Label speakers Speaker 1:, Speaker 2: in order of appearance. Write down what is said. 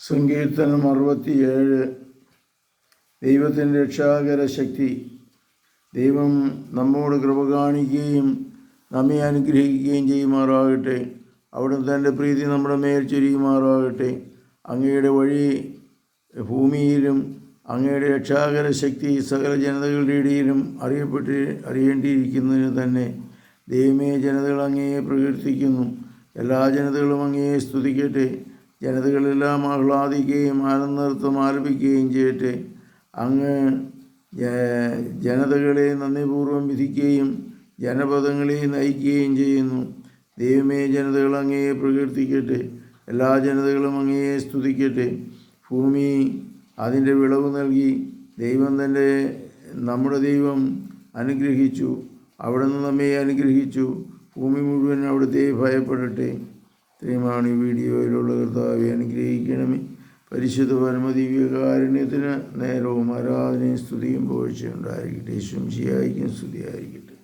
Speaker 1: സങ്കീർത്തനം അറുപത്തിയേഴ്. ദൈവത്തിന്റെ രക്ഷാകര ശക്തി ദൈവം നമ്മോട് കൃപ കാണിക്കുകയും നമ്മെ അനുഗ്രഹിക്കുകയും ചെയ്യുമാറാകട്ടെ. അവിടുന്ന് തന്റെ പ്രീതി നമ്മുടെ മേൽ ചൊരിയുമാറാകട്ടെ. അങ്ങയുടെ വഴി ഭൂമിയിലും അങ്ങയുടെ രക്ഷാകര ശക്തി സകല ജനതകളുടെ ഇടയിലും അറിയപ്പെട്ട് അറിയേണ്ടിയിരിക്കുന്നതിന് തന്നെ ദൈവമേ ജനതകൾ അങ്ങയെ പ്രകീർത്തിക്കുന്നു. എല്ലാ ജനതകളും അങ്ങയെ സ്തുതിക്കട്ടെ. ജനതകളെല്ലാം ആഹ്ലാദിക്കുകയും ആനന്ദനൃത്തം ആലപിക്കുകയും ചെയ്യട്ടെ. അങ്ങ് ജനതകളെ നന്ദിപൂർവം വിധിക്കുകയും ജനപദങ്ങളെ നയിക്കുകയും ചെയ്യുന്നു. ദൈവമേ ജനതകൾ അങ്ങയെ പ്രകീർത്തിക്കട്ടെ. എല്ലാ ജനതകളും അങ്ങയെ സ്തുതിക്കട്ടെ. ഭൂമി അതിന്റെ വിളവ് നൽകി ദൈവം തന്റെ നമ്മുടെ ദൈവം അനുഗ്രഹിച്ചു. അവിടുന്ന് നമ്മെ അനുഗ്രഹിച്ചു. ഭൂമി മുഴുവൻ അവിടുത്തെ ഭയപ്പെടട്ടെ. ഇത്രയുമാണ് ഈ വീഡിയോയിലുള്ള കർത്താവെ അനുഗ്രഹിക്കണമേ. പരിശുദ്ധ പരമദിവ്യകാരുണ്യത്തിന് നേരവും ആരാധനയും സ്തുതിയും പോഴ്ചയുണ്ടായിരിക്കട്ടെ ശുംശിയായിരിക്കും സ്തുതിയായിരിക്കട്ടെ.